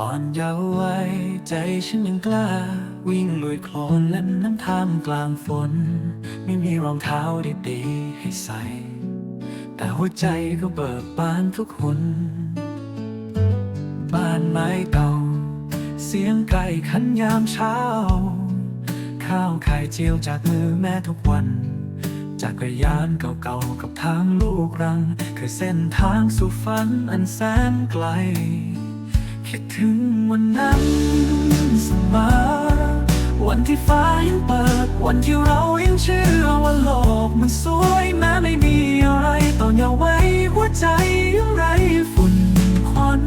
ตอนเยาว์วัยใจฉันยังกล้า วิ่งลุยโคลนเล่นน้ำท่ามกลางฝน ไม่มีรองเท้าดีๆให้ใส่ แต่หัวใจก็เบิกบานทุกคนบ้านไม้เก่า เสียงไก่ขันยามเช้า ข้าวไข่เจียวจากมือแม่ทุกวันจากกระยานเก่าๆกับทางลูกรัง คือเส้นทางสู่ฝันอันแสนไกล คิดถึงวันนั้นเสมอวันที่ฟ้ายังเปิด วันที่เรายังเชื่อว่าโลกมันสวยแม้ไม่มีอะไรตอนเยาว์วัยหัวใจยังไรฝุ่นควัน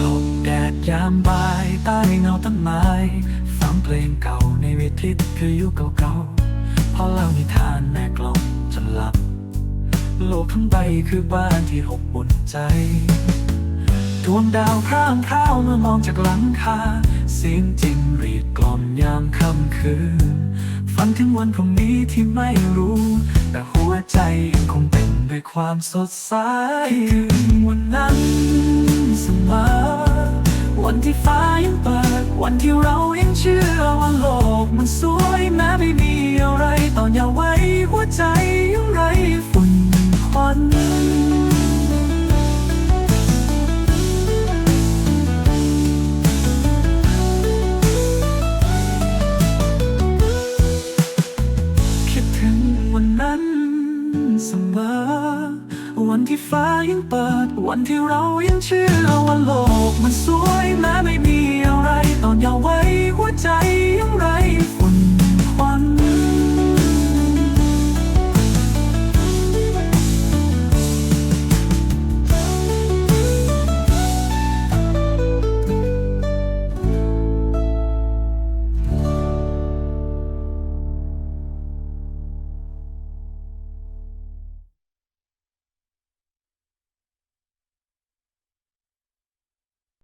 หลบแดดยามบ่ายใต้เงาต้นไม้ฟังเพลงเก่าในวิทิตคือยุคเก่าๆพอเล่านิทานแม่กลอมจนหลั ลกทั้งใบคือบ้านที่อบอุ่นใจดวงดาวพร่างพร่าวเมื่อมองจากหลังคา เสียงจิงรีดกล่อมยามค่ำคืน ฝันถึงวันพรุ่งนี้ที่ไม่รู้ แต่หัวใจยังคงเต็มด้วยความสดใสถึงวันนั้นเสมอวันที่ฟ้ายังเปิด วันที่เรายังเชื่อว่าโลกมันสวยแม้ไม่มี เสมอ วันที่ฟ้ายังเปิด วันที่เรายังเชื่อว่าโลกมันสวยแม้ไม่มีอะไร